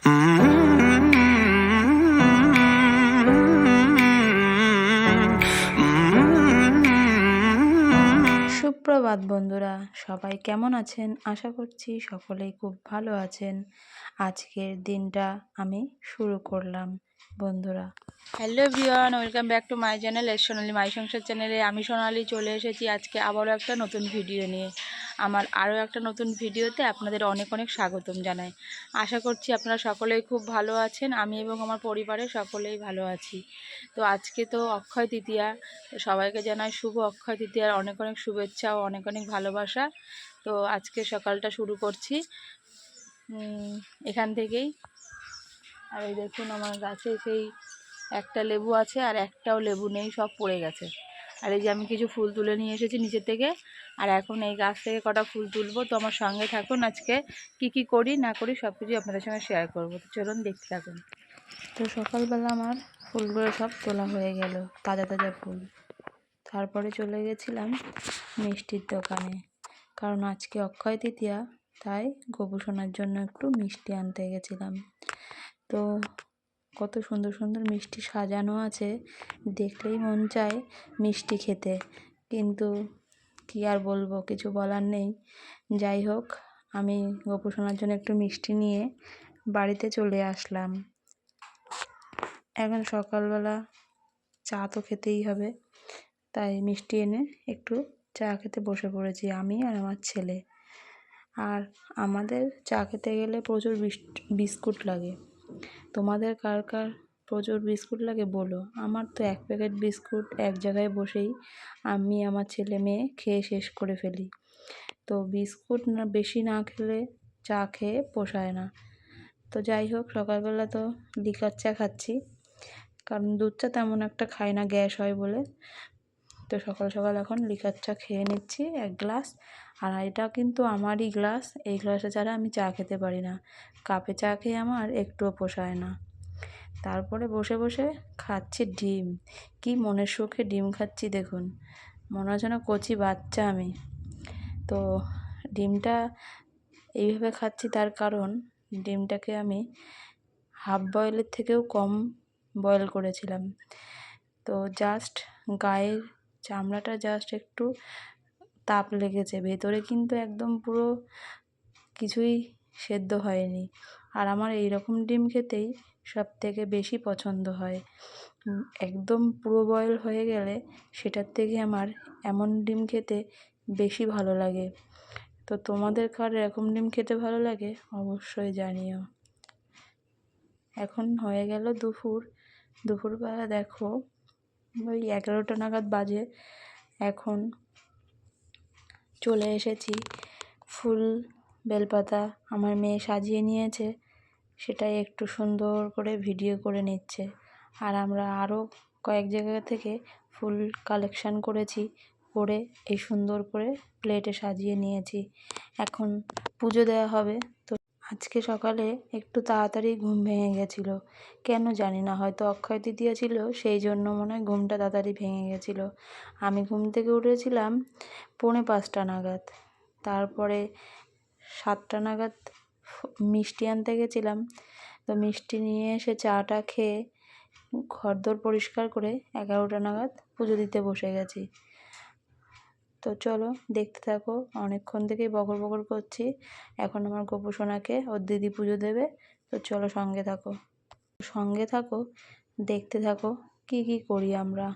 সুপ্রভাত বন্ধুরা, সবাই কেমন আছেন? আশা করছি সকলেই খুব ভালো আছেন। আজকের দিনটা আমি শুরু করলাম, বন্ধুরা। Hello everyone welcome back to my channel, S Sonali my সংসার চ্যানেলে। আমি সোনালি চলে এসেছি আজকে আবারও একটা নতুন ভিডিও নিয়ে। আমার আরও একটা নতুন ভিডিওতে আপনাদের অনেক অনেক স্বাগতম জানাই। আশা করছি আপনারা সকলেই খুব ভালো আছেন, আমি এবং আমার পরিবারের সকলেই ভালো আছি। তো আজকে তো অক্ষয় তৃতীয়া সবাইকে জানাই শুভ অক্ষয় তৃতীয়ার অনেক অনেক শুভেচ্ছা ও অনেক অনেক ভালোবাসা। তো আজকে সকালটা শুরু করছি। এখান থেকেই। আর এই দেখুন, আমার গাছে সেই একটা লেবু আছে আর একটাও লেবু নেই, সব পড়ে গেছে। আর এই যে আমি কিছু ফুল তুলে নিয়ে এসেছি নিচের থেকে। আর এখন এই গাছ থেকে কটা ফুল তুলবো, তো আমার সঙ্গে থাকুন আজকে। কি কি করি, না করি, সব কিছুই আপনাদের সঙ্গে শেয়ার করব। তো চলুন, দেখতে থাকুন। তো সকালবেলা আমার ফুলগুলো সব তোলা হয়ে গেল, তাজা তাজা ফুল। তারপরে চলে গেছিলাম মিষ্টির দোকানে। কারণ আজকে অক্ষয় তৃতীয়া, তাই গোপুসোনার জন্য একটু মিষ্টি আনতে গেছিলাম। তো কত সুন্দর সুন্দর মিষ্টি সাজানো আছে। দেখলেই মন চায় মিষ্টি খেতে। কিন্তু কি আর বলব, কিছু বলার নেই। যাই হোক, আমি গোপুসোনার জন্য একটু মিষ্টি নিয়ে বাড়িতে চলে আসলাম। এখন সকালবেলা চা তো খেতেই হবে। তাই মিষ্টি এনে একটু চা খেতে বসে পড়েছি আমি আর আমার ছেলে। আর আমাদের চা খেতে গেলে প্রচুর বিস- বিস্কুট লাগে। তোমাদের কার কার প্রচুর বিস্কুট লাগে বলো। আমার তো এক প্যাকেট বিস্কুট এক জায়গায় বসেই আমি আমার ছেলে মেয়ে খেয়ে শেষ করে ফেলি। তো বিস্কুট না, বেশি না খেলে চা খেয়ে পোষায় না। তো যাই হোক, সকালবেলা তো লিকার চা খাচ্ছি। কারণ দুধ চা তেমন একটা খাই না, গ্যাস হয় বলে। তো সকাল সকাল এখন লিকার চা খেয়ে নিচ্ছি, এক গ্লাস। আর এটা কিন্তু আমারই গ্লাস, এই গ্লাসে ছাড়া আমি চা খেতে পারি না। কাপে চা খেয়ে আমার একটুও পোষায় না। তারপরে বসে বসে খাচ্ছি ডিম। কি মনের সুখে ডিম খাচ্ছি দেখুন। মনে হচ্ছে না কচি বাচ্চা আমি। তো ডিমটা এইভাবে খাচ্ছি তার কারণ, ডিমটাকে আমি হাফ বয়েলের থেকেও কম বয়েল করেছিলাম। তো জাস্ট গায়ের চামড়াটা জাস্ট একটু তাপ লেগেছে। ভেতরে কিন্তু একদম পুরো কিছুই সেদ্ধ হয়নি। আর আমার এই রকম ডিম খেতেই সব থেকে বেশি পছন্দ হয়। একদম পুরো বয়েল হয়ে গেলে সেটার থেকে আমার এমন ডিম খেতে বেশি ভালো লাগে। তো তোমাদের কার এরকম ডিম খেতে ভালো লাগে অবশ্যই জানিও। এখন হয়ে গেল দুপুর। দুপুরবেলা দেখো ওই এগারোটা নাগাদ বাজে। এখন চলে এসেছি ফুল বেলপাতা আমার মেয়ে সাজিয়ে নিয়েছে। সেটাই একটু সুন্দর করে ভিডিও করে নিচ্ছে। আর আমরা আরও কয়েক জায়গা থেকে ফুল কালেকশান করেছি, করে এই সুন্দর করে প্লেটে সাজিয়ে নিয়েছি। এখন পুজো দেওয়া হবে। আজকে সকালে একটু তাড়াতাড়ি ঘুম ভেঙে গেছিল। কেন জানি না, হয়তো অক্ষয় তৃতীয়া ছিল, সেই জন্য মনে হয় ঘুমটা তাড়াতাড়ি ভেঙে গেছিল। আমি ঘুম থেকে উঠেছিলাম পৌনে পাঁচটা নাগাদ। তারপরে সাতটা নাগাদ মিষ্টি আনতে গেছিলাম। তো মিষ্টি নিয়ে এসে চাটা খেয়ে ঘরদোর পরিষ্কার করে এগারোটা নাগাদ পুজো দিতে বসে গেছি। তো চলো দেখতে থাকো। অনেকক্ষণ থেকেই বকর বকর করছি। এখন আমার গোপু সোনাকে ওর দিদি পুজো দেবে। তো চলো সঙ্গে থাকো। সঙ্গে থাকো, দেখতে থাকো কি কি করি আমরা।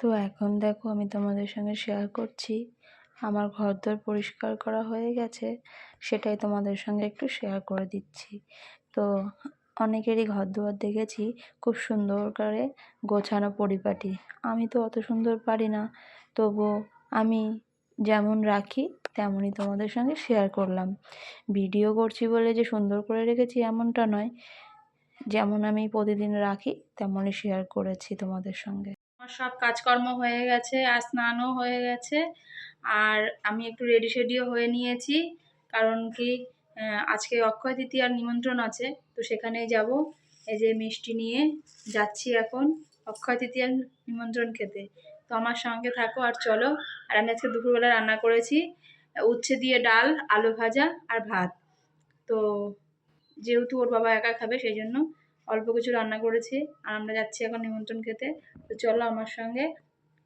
তো এখন দেখো আমি তোমাদের সঙ্গে শেয়ার করছি। আমার ঘরদোর পরিষ্কার করা হয়ে গেছে, সেটাই তোমাদের সঙ্গে একটু শেয়ার করে দিচ্ছি। তো অনেকেরই ঘর দুয়ার দেখেছি খুব সুন্দর করে গোছানো পরিপাটি। আমি তো অত সুন্দর পারি না তবুও আমি যেমন রাখি, তেমনই তোমাদের সঙ্গে শেয়ার করলাম। ভিডিও করছি বলে যে সুন্দর করে রেখেছি এমনটা নয়, যেমন আমি প্রতিদিন রাখি, তেমনই শেয়ার করেছি তোমাদের সঙ্গে। সব কাজকর্ম হয়ে গেছে, আর স্নানও হয়ে গেছে। আর আমি একটু রেডি শেডিও হয়ে নিয়েছি, কারণ কি আজকে অক্ষয় তৃতীয়ার নিমন্ত্রণ আছে, তো সেখানেই যাব। এই যে মিষ্টি নিয়ে যাচ্ছি এখন অক্ষয় তৃতীয়ার নিমন্ত্রণ খেতে। তো আমার সঙ্গে থাকো আর চলো। আর আমি আজকে দুপুরবেলা রান্না করেছি, উচ্ছে দিয়ে ডাল, আলু ভাজা আর ভাত। তো যেহেতু ওর বাবা একা খাবে, সেই জন্য অল্প কিছু রান্না করেছি, আর আমরা যাচ্ছি এখন নিমন্ত্রণ খেতে। তো চলো আমার সঙ্গে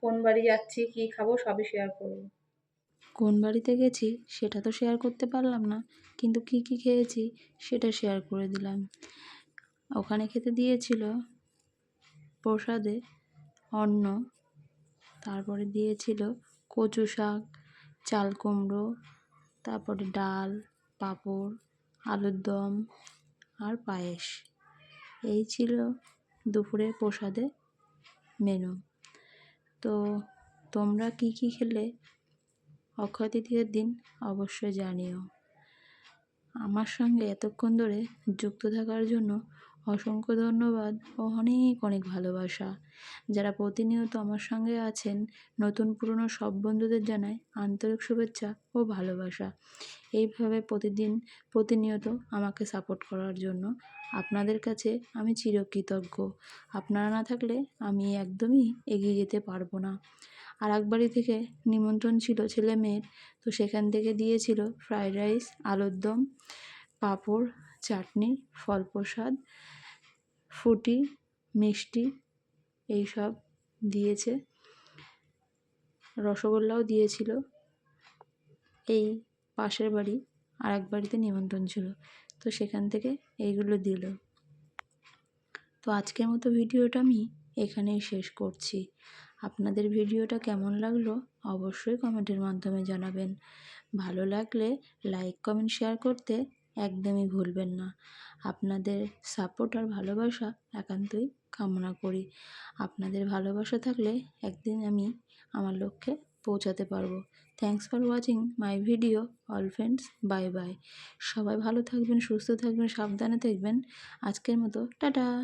কোন বাড়ি যাচ্ছি, কি খাব সবই শেয়ার করব। কোন বাড়িতে গেছি সেটা তো শেয়ার করতে পারলাম না, কিন্তু কি কি খেয়েছি সেটা শেয়ার করে দিলাম। ওখানে খেতে দিয়েছিল প্রসাদে অন্ন, তারপরে দিয়েছিল কচু শাক, চাল কুমড়ো, তারপরে ডাল, পাঁপড়, আলুর দম আর পায়েস। এই ছিল দুপুরের প্রসাদে মেনু। তো তোমরা কি কি খেলে? অক্ষয় তৃতীয়ের দিন অবশ্যই জানিও। আমার সঙ্গে এতক্ষণ ধরে যুক্ত থাকার জন্য অসংখ্য ধন্যবাদ ও অনেক অনেক ভালোবাসা। যারা প্রতিনিয়ত আমার সঙ্গে আছেন, নতুন, পুরনো সব বন্ধুদের জানাই আন্তরিক শুভেচ্ছা ও ভালোবাসা। এইভাবে প্রতিদিন, প্রতিনিয়ত আমাকে সাপোর্ট করার জন্য আপনাদের কাছে আমি চিরকৃতজ্ঞ। আপনারা না থাকলে আমি একদমই এগিয়ে যেতে পারব না। আর এক বাড়ি থেকে নিমন্ত্রণ ছিল ছেলে মেয়ের, তো সেখান থেকে দিয়েছিল ফ্রাইড রাইস আলুর দম, পাঁপড়, চাটনি, ফল প্রসাদ ফুটি, মিষ্টি এইসব দিয়েছে। রসগোল্লাও দিয়েছিল। এই পাশের বাড়ি আর এক বাড়িতে নিমন্ত্রণ ছিল, তো সেখান থেকে এইগুলো দিল। তো আজকের মতো ভিডিওটা আমি এখানেই শেষ করছি। আপনাদের ভিডিওটা কেমন লাগল অবশ্যই কমেন্টের মাধ্যমে জানাবেন। ভালো লাগলে লাইক, কমেন্ট, শেয়ার করতে একদমই ভুলবেন না। আপনাদের সাপোর্ট আর ভালোবাসা একান্তই কামনা করি। আপনাদের ভালোবাসা থাকলে একদিন আমি আমার লক্ষ্যে পৌঁছাতে পারব। Thanks for watching my video all friends bye bye সবাই ভালো থাকবেন, সুস্থ থাকবেন, সাবধানে থাকবেন। আজকের মতো, টাটা!